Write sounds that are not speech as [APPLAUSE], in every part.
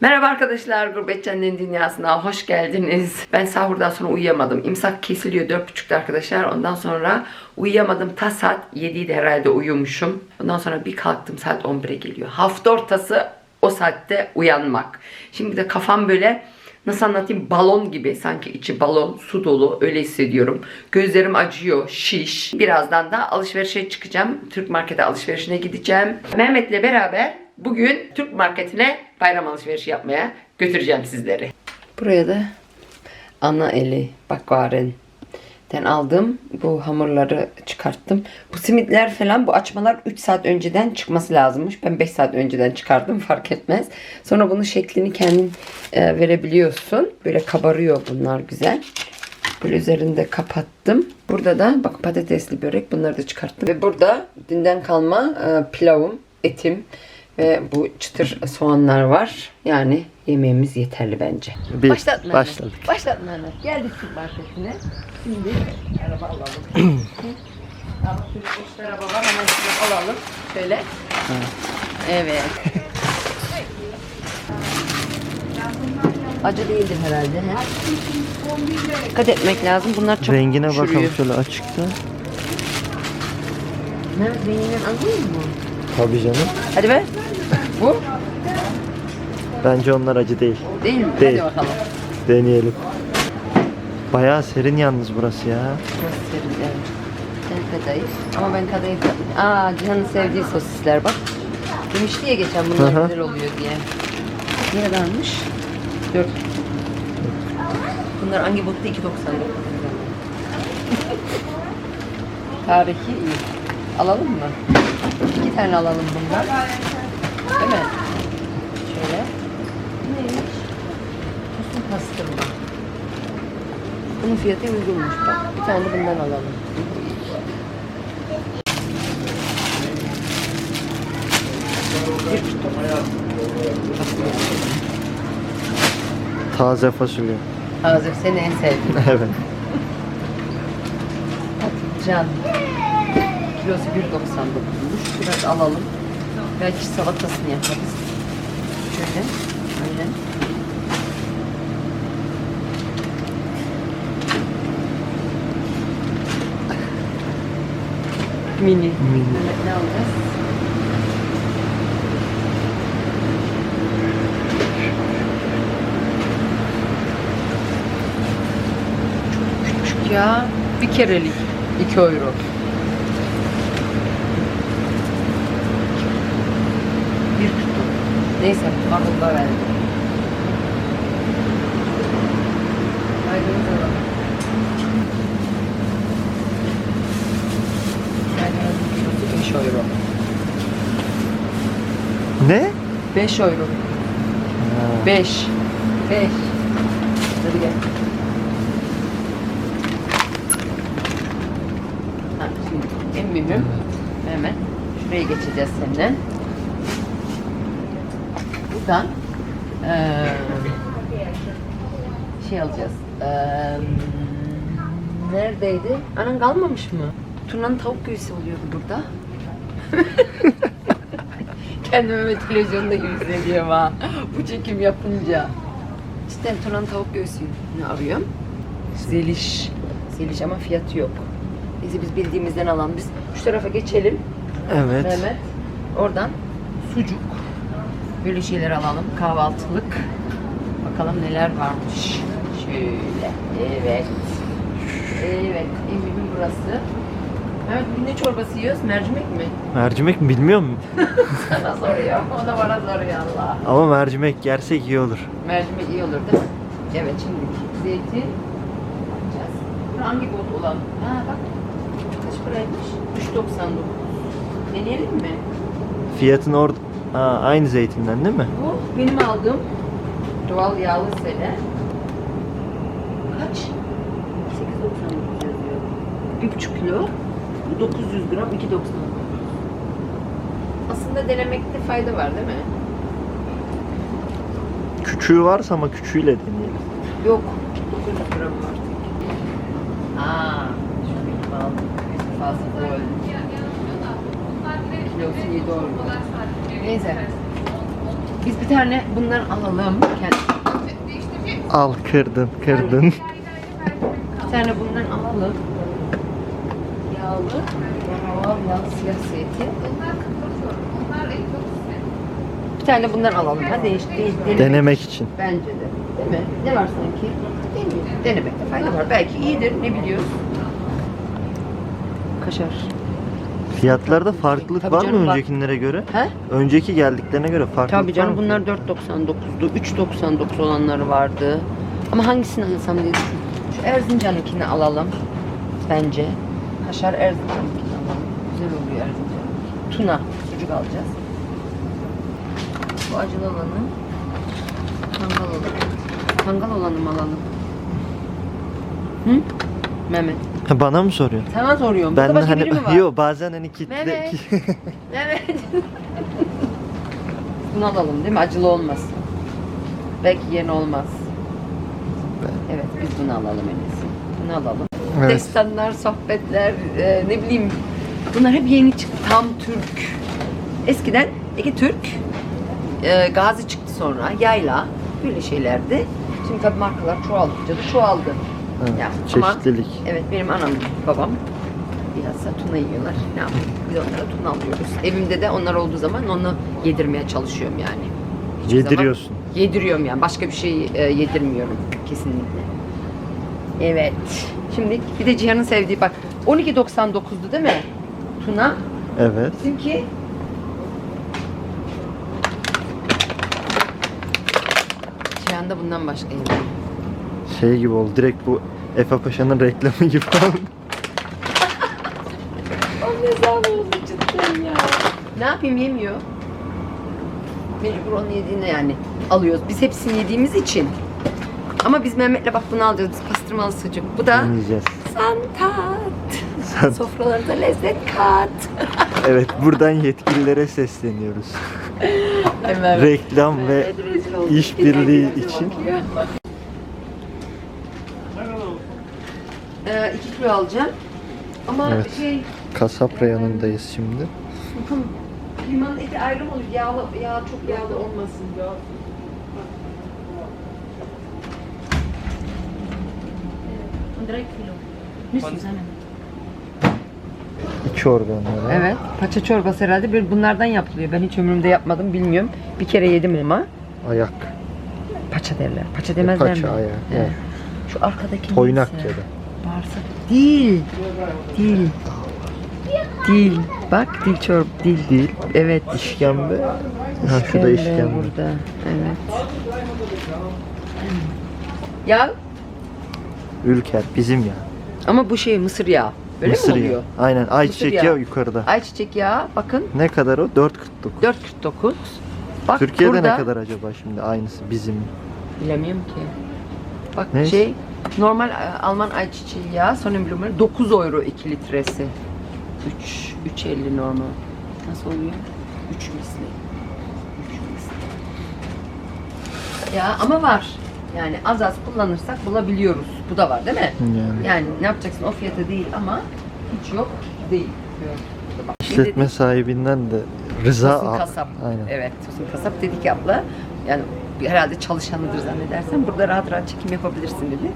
Merhaba arkadaşlar, Gurbetçenlerin Dünyası'na hoş geldiniz. Ben sahurdan sonra uyuyamadım. İmsak kesiliyor 4.30'da arkadaşlar. Ondan sonra uyuyamadım. Ta saat 7'ydi herhalde uyumuşum. Ondan sonra bir kalktım saat 11'e geliyor. Hafta ortası o saatte uyanmak. Şimdi de kafam böyle nasıl anlatayım balon gibi sanki içi balon su dolu öyle hissediyorum. Gözlerim acıyor şiş. Birazdan da alışverişe çıkacağım. Türk markete alışverişine gideceğim. Mehmet'le beraber bugün Türk marketine bayram alışverişi yapmaya götüreceğim sizleri. Buraya da ana eli bakvaren den aldım. Bu hamurları çıkarttım. Bu simitler falan bu açmalar 3 saat önceden çıkması lazımmış. Ben 5 saat önceden çıkardım fark etmez. Sonra bunun şeklini kendin e, verebiliyorsun. Böyle kabarıyor bunlar güzel. Böyle üzerinde kapattım. Burada da bak patatesli börek bunları da çıkarttım. Ve burada dünden kalma e, pilavım, etim ve bu çıtır soğanlar var. Yani yemeğimiz yeterli bence. Bir, Başlatma. başladık. Başlatma anne. Geldik Türk marketine. Şimdi araba alalım. [CLEARS THROAT] Ama şöyle boş araba var hemen şunu alalım. Şöyle. Evet. Acı değildir herhalde. He? Dikkat etmek lazım. Bunlar çok Rengine bakalım çürüyor. şöyle açıkta. Mehmet renginden anlıyor musun? Tabii canım. Hadi ver. Bu Bence onlar acı değil. değil mi? Değil. Hadi bakalım. Deneyelim. Bayağı serin yalnız burası ya. Çok serin evet. Ben kadayıf. Ama ben kadayıf Aa Cihan'ın sevdiği sosisler bak. Demişti ya geçen bunlar hı. güzel oluyor diye. Ne kadarmış? 4. Bunlar hangi botta 2.99. Tarihi iyi. Alalım mı? İki tane alalım bundan. Değil mi? Şöyle. Neymiş? Tosun pastırma. Bunun fiyatı uygunmuş bak. Bir tane bundan alalım. Taze fasulye. Hazır seni en sevdiğim. [LAUGHS] evet. Patlıcan. Kilosu 1.99'muş. Biraz alalım. Belki salatasını yaparız. Şöyle. Aynen. Mini. Mini. Evet, ne alacağız? Çok küçük ya. Bir kerelik. 2 euro. Bir kutu. Neyse, marulda verdim. Maydanoz alalım. Maydanozun kilosu 5 euro. Ne? 5 euro. Ha, 5. 5. Hadi gel. Ha, şimdi en mühim hemen şuraya geçeceğiz seninle. Buradan eee şey alacağız. Eee neredeydi? Anan kalmamış mı? Turna'nın tavuk göğsü oluyordu burada. [LAUGHS] Kendimi televizyonda gibi hissediyorum ha. Bu çekim yapınca. Cidden Tuna'nın tavuk göğsünü arıyorum. Zeliş. Zeliş ama fiyatı yok. Neyse biz bildiğimizden alalım. Biz şu tarafa geçelim. Evet. Mehmet. Oradan sucuk. Böyle şeyler alalım. Kahvaltılık. Bakalım neler varmış. Şöyle. Evet. Evet. Evimin burası. Evet, ne çorbası yiyoruz? Mercimek mi? Mercimek mi bilmiyor musun? [LAUGHS] Sana soruyor. O da bana soruyor Allah. Ama mercimek yersek iyi olur. Mercimek iyi olur değil mi? Evet şimdi zeytin yapacağız. Bu hangi bot olan? Ha bak. Kaç paraymış? 3.99. Deneyelim mi? Fiyatın orada... Ha, aynı zeytinden değil mi? Bu benim aldığım doğal yağlı sele. Kaç? 8.99 yazıyor. Bir buçuk kilo. Bu 900 gram 2.99. Aslında denemekte fayda var değil mi? Küçüğü varsa ama küçüğüyle deneyelim. Yok. 900 gram var. Aa, şu benim aldım. Fazla bol. Kilosu 7 euro. Neyse. Biz bir tane bundan alalım. Kendi- Al kırdın kırdın. Bir tane bundan alalım. Yağlı. Yağlı, yağlı siyah zeytin. Bir tane bundan alalım. Ha değiş, değiş, denemek. Denemek için. Bence de. Değil mi? Ne var sanki? Denemekte fayda var. Belki iyidir. Ne biliyoruz? Kaşar. Fiyatlarda farklılık Tabii var mı canım, var. öncekilere göre? He? Önceki geldiklerine göre farklılık Tabii var canım mı? bunlar 4.99'du. 3.99 olanları vardı. Ama hangisini alsam diye düşünüyorum. Şu Erzincan'ınkini alalım. Bence. Kaşar Erzincan'ınkini alalım. Güzel oluyor Erzincan. Tuna. Sucuk alacağız. Bu acılı olanı. Kangal olanı. Kangal olanı mı alalım? Hı? Mehmet. [LAUGHS] Bana mı soruyorsun? Sana soruyorum. Ben Burada de başka biri mi var? hani yok bazen hani kitle Mehmet. [LAUGHS] Evet. Bunu alalım değil mi? Acılı olmasın. Belki yeni olmaz. Evet biz bunu alalım en iyisi. Bunu alalım. Evet. Destanlar, sohbetler, e, ne bileyim. Bunlar hep yeni çıktı. Tam Türk. Eskiden Ege Türk, e, Gazi çıktı sonra, Yayla böyle şeylerdi. Şimdi tabii markalar çoğaldıkça da çoğaldı. Evet, ama- çeşitlilik. Evet benim anam babam bilhassa tuna yiyorlar. Ne yapayım? Biz onlara tuna alıyoruz. Evimde de onlar olduğu zaman onu yedirmeye çalışıyorum yani. Hiçbir zaman Yediriyorsun. Yediriyorum yani. Başka bir şey e, yedirmiyorum kesinlikle. Evet. Şimdi bir de Cihan'ın sevdiği bak 12.99'du değil mi? Tuna. Evet. Bizimki Cihan da bundan başka yemiyor. Şey gibi oldu. Direkt bu Efe Paşa'nın reklamı gibi oldu. O ne zaman oldu cidden ya. Ne yapayım yemiyor. Mecbur onu yediğinde yani alıyoruz. Biz hepsini yediğimiz için. Ama biz Mehmet'le bak bunu alacağız. Pastırmalı sucuk. Bu da santat. Sen- Sofralarında lezzet kat. [LAUGHS] Evet buradan yetkililere sesleniyoruz. Reklam ve Mehmet rezil oldu. işbirliği için. bakıyor. İki kilo alacağım. Ama Evet. şey, kasap reyonundayız şimdi. kıymanın eti ayrı mı olur? Yağlı, yağ çok yağlı olmasın. İki organları. Evet. Paça çorbası herhalde bir bunlardan yapılıyor. Ben hiç ömrümde yapmadım bilmiyorum. Bir kere yedim ama. Ayak. Paça derler. Paça demezler Paça mi? ayağı. Evet. Evet. Şu arkadaki Toynak neyse. ya da. Bağırsak. Değil. Değil. Değil. Bak dil çorb. Dil. Değil. Evet. İşkembe. Ha şurada İşkembe burada. Evet. Ya Ülker bizim ya. ama bu şey mısır yağı. Öyle Mısır mi yağı. oluyor? Aynen ayçiçek yağı. yağı yukarıda. Ayçiçek yağı bakın Ne kadar o? 4.49. 4.49. Bak Türkiye'de burada, ne kadar acaba şimdi aynısı bizim? Bilemiyorum ki. Bak Ne? şey normal e, Alman ayçiçeği yağı Sonnen Blumen 9 euro 2 litresi. 3 3.50 normal. Nasıl oluyor? 3 misli. 3 misli. Ya ama var. Yani az az kullanırsak bulabiliyoruz. Bu da var değil mi? Yani. Yani ne yapacaksın o fiyata değil ama hiç yok değil. İşletme sahibinden de rıza Tosun kasap. Aynen. Evet, Tosun kasap dedi ki abla yani herhalde çalışanıdır zannedersen burada rahat rahat çekim yapabilirsin dedi.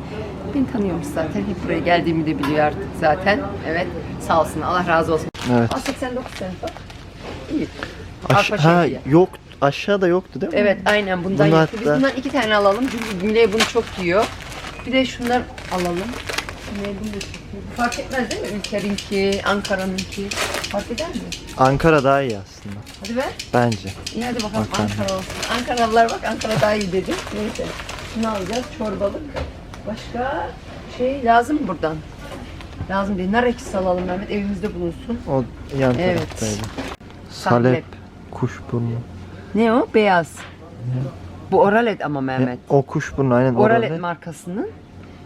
Beni tanıyormuş zaten. Hep buraya geldiğimi de biliyor artık zaten. Evet. Sağ olsun. Allah razı olsun. Evet. Aa, 89 sent bak. İyi. Aş- Arpa ha şehriye. yok aşağıda yoktu değil mi? Evet aynen bundan Bunu yaptı. Biz hatta- bundan iki tane alalım. Çünkü Güney bunu çok yiyor. Bir de şundan alalım. Fark etmez değil mi? Ülker'inki, Ankara'nınki. Fark eder mi? Ankara daha iyi aslında. Hadi be. Bence. İyi hadi bakalım Bakalım. Ankara olsun. Ankaralılar bak Ankara daha iyi dedi. Neyse. Şunu alacağız çorbalık. Başka şey lazım mı buradan? Lazım değil. Nar ekşisi alalım Mehmet evimizde bulunsun. O yan Evet. taraftaydı. Salep. Salep. Kuşburnu. Ne o? Beyaz. Bu Oralet ama Mehmet. O kuşburnu aynen Oralet oralet. markasının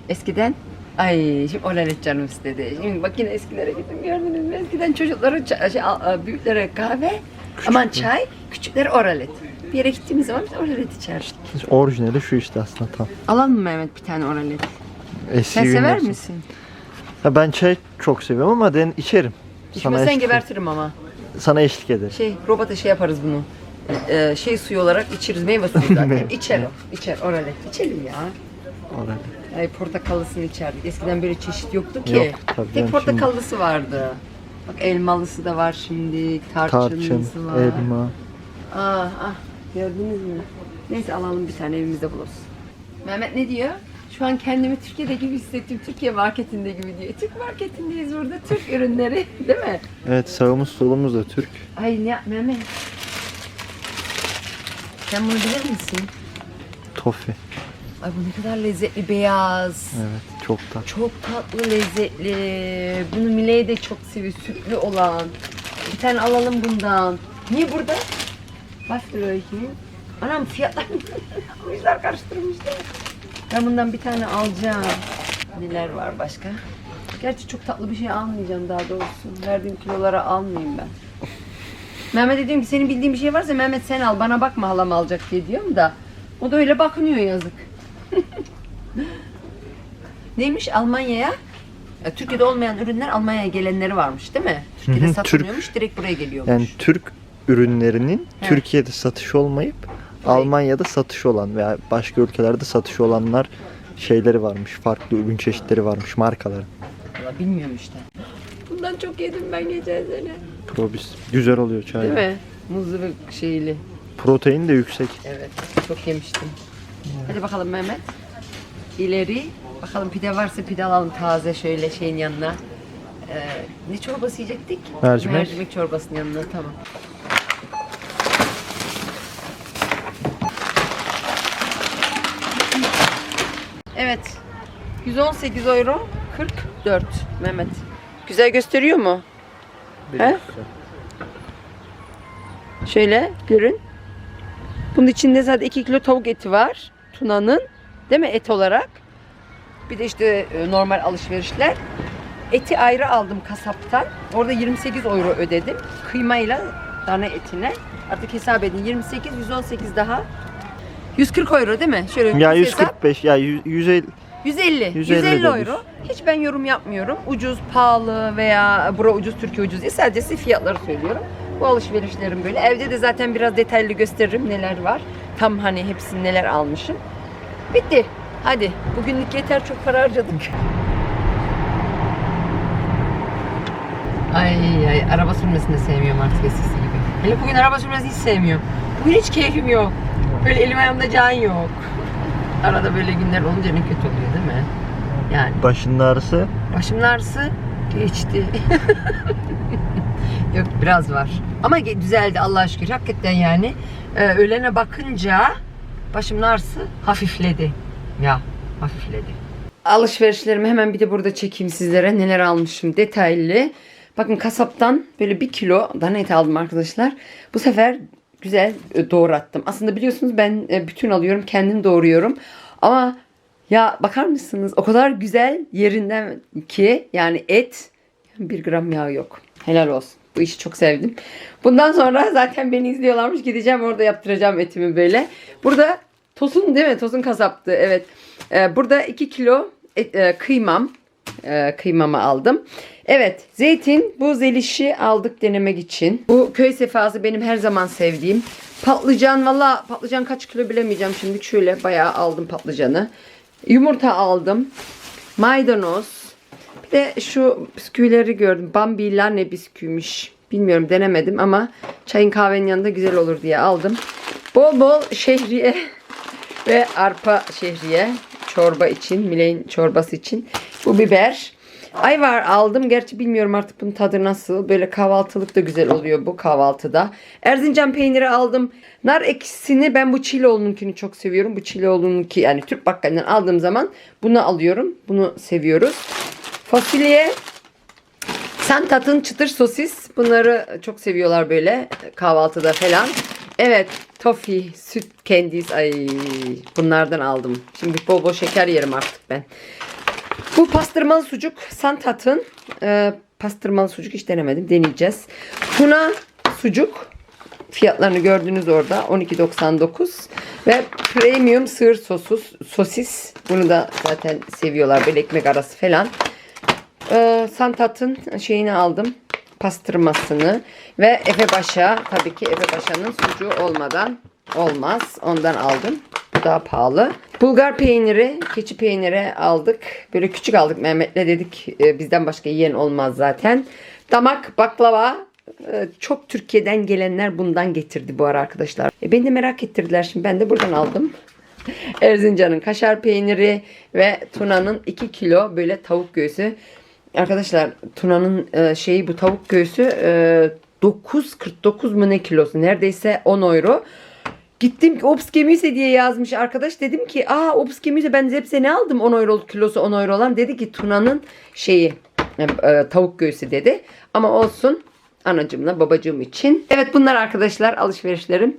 eskiden Ay şimdi Oralet canım istedi. Şimdi bak yine eskilere gittim gördünüz mü? Eskiden çocuklara ça- şey, büyüklere kahve, aman çay, küçüklere Oralet. Bir yere gittiğimiz zaman biz Oralet içerdik. Orijinali şu işte aslında tam. Alalım mı Mehmet bir tane Oralet? Eski Sen sever günler- misin? Ha, ben çay çok seviyorum ama den içerim. İçmesen eşlik- gebertirim ama. Sana eşlik ederim. Şey robota şey yaparız bunu. e, şey suyu olarak içeriz. Meyve suyu zaten. [LAUGHS] Ne? İçerim. İçer. Oralet. İçelim ya. Orada. Ay portakallısını içerdik. Eskiden böyle çeşit yoktu ki. Yok, tabii Tek canım, portakallısı vardı. Bak elmalısı da var şimdi. Tarçınlısı Tarçın, var. elma. Ah ah gördünüz mü? Neyse alalım bir tane evimizde buluruz. Mehmet ne diyor? Şu an kendimi Türkiye'de gibi hissettim. Türkiye marketinde gibi diyor. Türk marketindeyiz burada. Türk ürünleri [LAUGHS] değil mi? Evet sağımız solumuz da Türk. Ay ne Mehmet. Sen bunu bilir misin? Tofi. Ay bu ne kadar lezzetli beyaz. Evet çok da. Çok tatlı lezzetli. Bunu Miley de çok seviyor. Sütlü olan. Bir tane alalım bundan. Niye burada? Lira ki? Anam fiyatlar [LAUGHS] Kuyular karıştırmışlar. Ben bundan bir tane alacağım. Neler var başka? Gerçi çok tatlı bir şey almayacağım daha doğrusu. Verdiğim kilolara almayayım ben. Mehmet'e diyorum ki senin bildiğin bir şey varsa Mehmet sen al bana bakma halam alacak diye diyorum da. O da öyle bakınıyor yazık. [LAUGHS] Neymiş Almanya'ya? e, Türkiye'de olmayan ürünler Almanya'ya gelenleri varmış değil mi? Türkiye'de Hı hı, satılmıyormuş direkt buraya geliyormuş. Yani Türk ürünlerinin Evet. Türkiye'de satış olmayıp Almanya'da satış olan veya başka ülkelerde satış olanlar şeyleri varmış. Farklı ürün çeşitleri varmış markaların. Valla bilmiyorum işte. Bundan çok yedim ben geçen sene. Probis. Güzel oluyor çay. Değil mi? Muzlu ve şeyli. Protein de yüksek. Evet. Çok yemiştim. Hadi bakalım Mehmet. İleri. Bakalım pide varsa pide alalım taze şöyle şeyin yanına. Ee, ne çorbası yiyecektik? Mercimek. Mercimek çorbasının yanına tamam. Evet. 118 euro 44 Mehmet. Güzel gösteriyor mu? He? Şöyle görün. Bunun içinde zaten 2 kilo tavuk eti var. Tuna'nın. Değil mi et olarak? Bir de işte e, normal alışverişler. Eti ayrı aldım kasaptan. Orada 28 euro ödedim. Kıymayla dana etine. Artık hesap edin. 28, 118 daha. 140 euro değil mi? Şöyle Ya hesap. 145 ya 100 150 150. 150 150 de euro. Hiç ben yorum yapmıyorum. Ucuz, pahalı veya bura ucuz, Türkiye ucuz diye. Sadece fiyatları söylüyorum. Bu alışverişlerim böyle. Evde de zaten biraz detaylı gösteririm neler var. Tam hani hepsini neler almışım. Bitti. Hadi. Bugünlük yeter çok para harcadık. Ay ay araba sürmesini de sevmiyorum artık eskisi gibi. Hele bugün araba sürmesini hiç sevmiyorum. Bugün hiç keyfim yok. Böyle elim ayağımda can yok. Arada böyle günler olunca ne kötü oluyor değil mi? Yani başının ağrısı başımın ağrısı geçti. [LAUGHS] yok biraz var. Ama düzeldi Allah'a şükür. Hakikaten yani e, öğlene bakınca başımın ağrısı hafifledi. Ya hafifledi. Alışverişlerimi hemen bir de burada çekeyim sizlere. Neler almışım detaylı. Bakın kasaptan böyle bir kilo dana eti aldım arkadaşlar. Bu sefer güzel e, doğrattım. Aslında biliyorsunuz ben e, bütün alıyorum. Kendim doğruyorum. Ama ya bakar mısınız? O kadar güzel yerinden ki yani et bir gram yağ yok. Helal olsun. Bu işi çok sevdim. Bundan sonra zaten beni izliyorlarmış. Gideceğim orada yaptıracağım etimi böyle. Burada Tosun değil mi? Tosun kasaptı. Evet. Ee, burada 2 kilo et- e, kıymam. e, kıymamı aldım. Evet. Zeytin. Bu zelişi aldık denemek için. Bu köy sefası benim her zaman sevdiğim. Patlıcan valla patlıcan kaç kilo bilemeyeceğim şimdi. Şöyle bayağı aldım patlıcanı. Yumurta aldım. Maydanoz. Bir de şu bisküvileri gördüm. Bambilla ne bisküviymiş. Bilmiyorum denemedim ama çayın kahvenin yanında güzel olur diye aldım. Bol bol şehriye [LAUGHS] ve arpa şehriye çorba için, Miley'in çorbası için. Bu biber. Ayvar aldım. Gerçi bilmiyorum artık bunun tadı nasıl. Böyle kahvaltılık da güzel oluyor bu kahvaltıda. Erzincan peyniri aldım. Nar ekşisini ben bu Çiloğlu'nunkini çok seviyorum. Bu Çiloğlu'nunki yani Türk bakkalinden aldığım zaman bunu alıyorum. Bunu seviyoruz. Fasulye Santat'ın çıtır sosis. Bunları çok seviyorlar böyle kahvaltıda falan. Evet, tofi, süt kendis. Ay bunlardan aldım. Şimdi bol bol şeker yerim artık ben. Bu pastırmalı sucuk Santat'ın. Ee, pastırmalı sucuk hiç denemedim. Deneyeceğiz. Tuna sucuk. Fiyatlarını gördünüz orada. 12.99. Ve premium sığır sosus, sosis. Bunu da zaten seviyorlar. Böyle ekmek arası falan. Ee, Santat'ın şeyini aldım. pastırmasını ve Efe Paşa tabii ki Efe Paşa'nın sucuğu olmadan olmaz. Ondan aldım. Bu daha pahalı. Bulgar peyniri, keçi peyniri aldık. Böyle küçük aldık Mehmet'le dedik e, bizden başka yiyen olmaz zaten. Damak baklava e, çok Türkiye'den gelenler bundan getirdi bu ara arkadaşlar. E, beni de merak ettirdiler şimdi ben de buradan aldım. [LAUGHS] Erzincan'ın kaşar peyniri ve Tuna'nın 2 kilo böyle tavuk göğsü. Arkadaşlar Tuna'nın e, şeyi bu tavuk göğsü e, 9.49 mu ne kilosu neredeyse 10 euro. Gittim ki Ops Gemüse diye yazmış arkadaş. Dedim ki aa Ops Gemüse ben hepsine ne aldım 10 euro kilosu 10 euro olan. Dedi ki Tuna'nın şeyi e, e, tavuk göğsü dedi. Ama olsun anacımla babacığım için. Evet bunlar arkadaşlar alışverişlerim.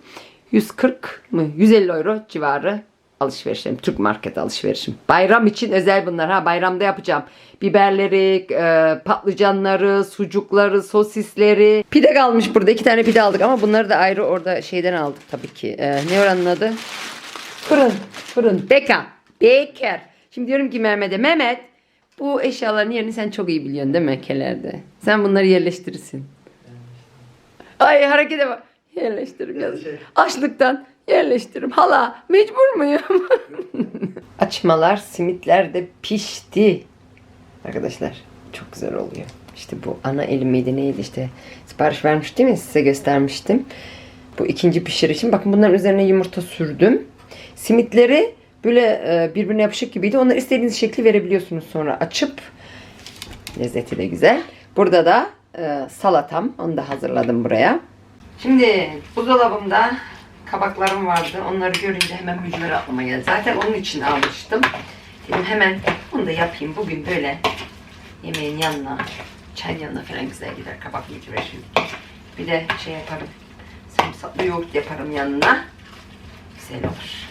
140 mı 150 euro civarı alışverişlerim. Türk market alışverişim. Bayram için özel bunlar ha bayramda yapacağım. Biberleri, e, patlıcanları, sucukları, sosisleri. Pide kalmış burada. iki tane pide aldık ama bunları da ayrı orada şeyden aldık tabii ki. E, ne oranın adı? Fırın. Fırın. Beka. Beker. Şimdi diyorum ki Mehmet'e Mehmet bu eşyaların yerini sen çok iyi biliyorsun değil mi kelerde? Sen bunları yerleştirirsin. Ay harekete bak. Yerleştiririm yazık. Açlıktan yerleştiririm. Hala mecbur muyum? [LAUGHS] Açmalar, simitler de pişti. Arkadaşlar çok güzel oluyor. İşte bu ana elim miydi neydi işte. Sipariş vermiştim ya size göstermiştim. Bu ikinci pişirişim. Bakın bunların üzerine yumurta sürdüm. Simitleri böyle e, birbirine yapışık gibiydi. Onları istediğiniz şekli verebiliyorsunuz sonra açıp. Lezzeti de güzel. Burada da e, salatam. Onu da hazırladım buraya. Şimdi buzdolabımda kabaklarım vardı. Onları görünce hemen mücver geldi. Zaten onun için almıştım. Dedim hemen onu da yapayım. Bugün böyle yemeğin yanına, çayın yanına falan güzel gider kabak mücveri şimdi. Bir de şey yaparım. Sarımsaklı yoğurt yaparım yanına. Güzel olur.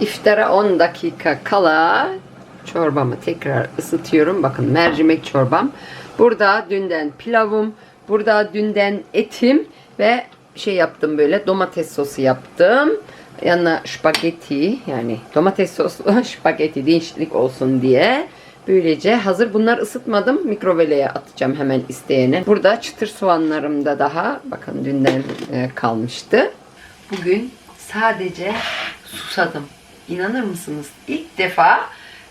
İftara 10 dakika kala çorbamı tekrar ısıtıyorum. Bakın mercimek çorbam. Burada dünden pilavım, burada dünden etim ve şey yaptım böyle domates sosu yaptım. Yanına spagetti yani domates soslu [LAUGHS] spagetti değişiklik olsun diye. Böylece hazır bunlar ısıtmadım. Mikroveleye atacağım hemen isteyene. Burada çıtır soğanlarım da daha bakın dünden e, kalmıştı. Bugün sadece susadım. İnanır mısınız? İlk defa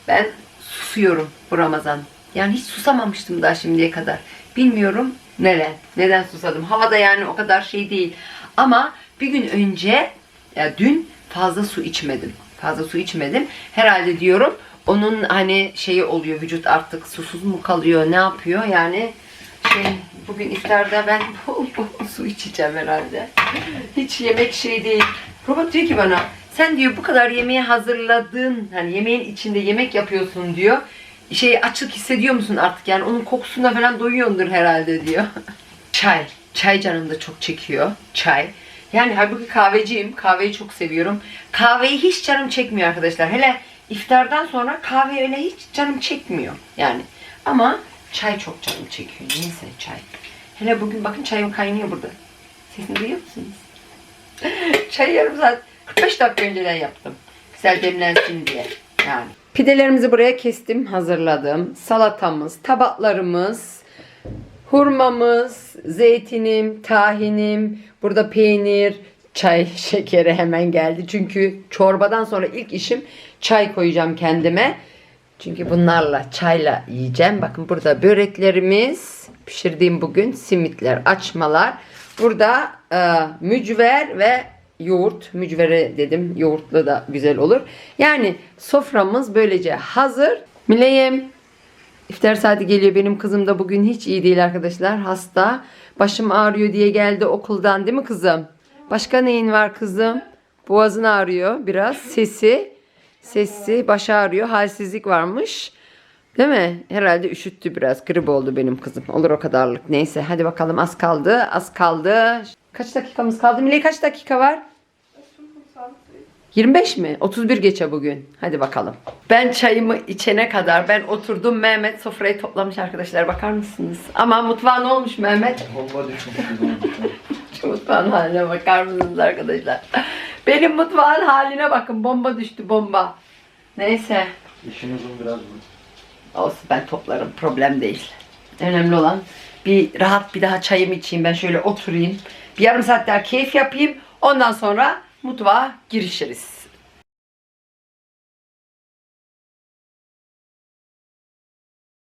ben susuyorum bu Ramazan. Yani hiç susamamıştım daha şimdiye kadar. Bilmiyorum neden. Neden susadım. Havada yani o kadar şey değil. Ama bir gün önce ya dün fazla su içmedim. Fazla su içmedim. Herhalde diyorum onun hani şeyi oluyor vücut artık susuz mu kalıyor ne yapıyor yani şey bugün iftarda ben [LAUGHS] bol bol su içeceğim herhalde. Hiç yemek şey değil. Robot diyor ki bana sen diyor bu kadar yemeği hazırladın hani yemeğin içinde yemek yapıyorsun diyor. Şey açlık hissediyor musun artık yani onun kokusuna falan doyuyordur herhalde diyor. [LAUGHS] Çay. Çay canım da çok çekiyor. Çay. Yani halbuki kahveciyim. Kahveyi çok seviyorum. Kahveyi hiç canım çekmiyor arkadaşlar. Hele iftardan sonra kahve öyle hiç canım çekmiyor. Yani ama çay çok canım çekiyor. Neyse çay. Hele bugün bakın çayım kaynıyor burada. Sesini duyuyor musunuz? Çayı yarım saat 45 dakika önceden yaptım. Güzel demlensin diye. Yani. Pidelerimizi buraya kestim, hazırladım. Salatamız, tabaklarımız, hurmamız, zeytinim, tahinim, burada peynir, çay, [LAUGHS] şekeri hemen geldi. Çünkü çorbadan sonra ilk işim çay koyacağım kendime. Çünkü bunlarla çayla yiyeceğim. Bakın burada böreklerimiz pişirdiğim bugün simitler, açmalar. Burada e, mücver ve yoğurt. Mücvere dedim. Yoğurtlu da güzel olur. Yani soframız böylece hazır. Mileyim İftar saati geliyor. Benim kızım da bugün hiç iyi değil arkadaşlar. Hasta. Başım ağrıyor diye geldi okuldan değil mi kızım? Başka neyin var kızım? Boğazın ağrıyor biraz. Sesi. Sesi. Baş ağrıyor. Halsizlik varmış. Değil mi? Herhalde üşüttü biraz. Grip oldu benim kızım. Olur o kadarlık. Neyse hadi bakalım az kaldı. Az kaldı. Kaç dakikamız kaldı? Miley kaç dakika var? 25 mi? 31 geçe bugün. Hadi bakalım. Ben çayımı içene kadar ben oturdum. Mehmet sofrayı toplamış arkadaşlar. Bakar mısınız? Ama mutfağı ne olmuş Mehmet? [LAUGHS] Bomba düşmüş. Mutfağın haline bakar mısınız arkadaşlar? Benim mutfağın haline bakın. Bomba düştü bomba. Neyse. İşin uzun biraz bu. Olsun ben toplarım. Problem değil. Önemli olan bir rahat bir daha çayımı içeyim. Ben şöyle oturayım. Bir yarım saat daha keyif yapayım. Ondan sonra mutfağa girişiriz.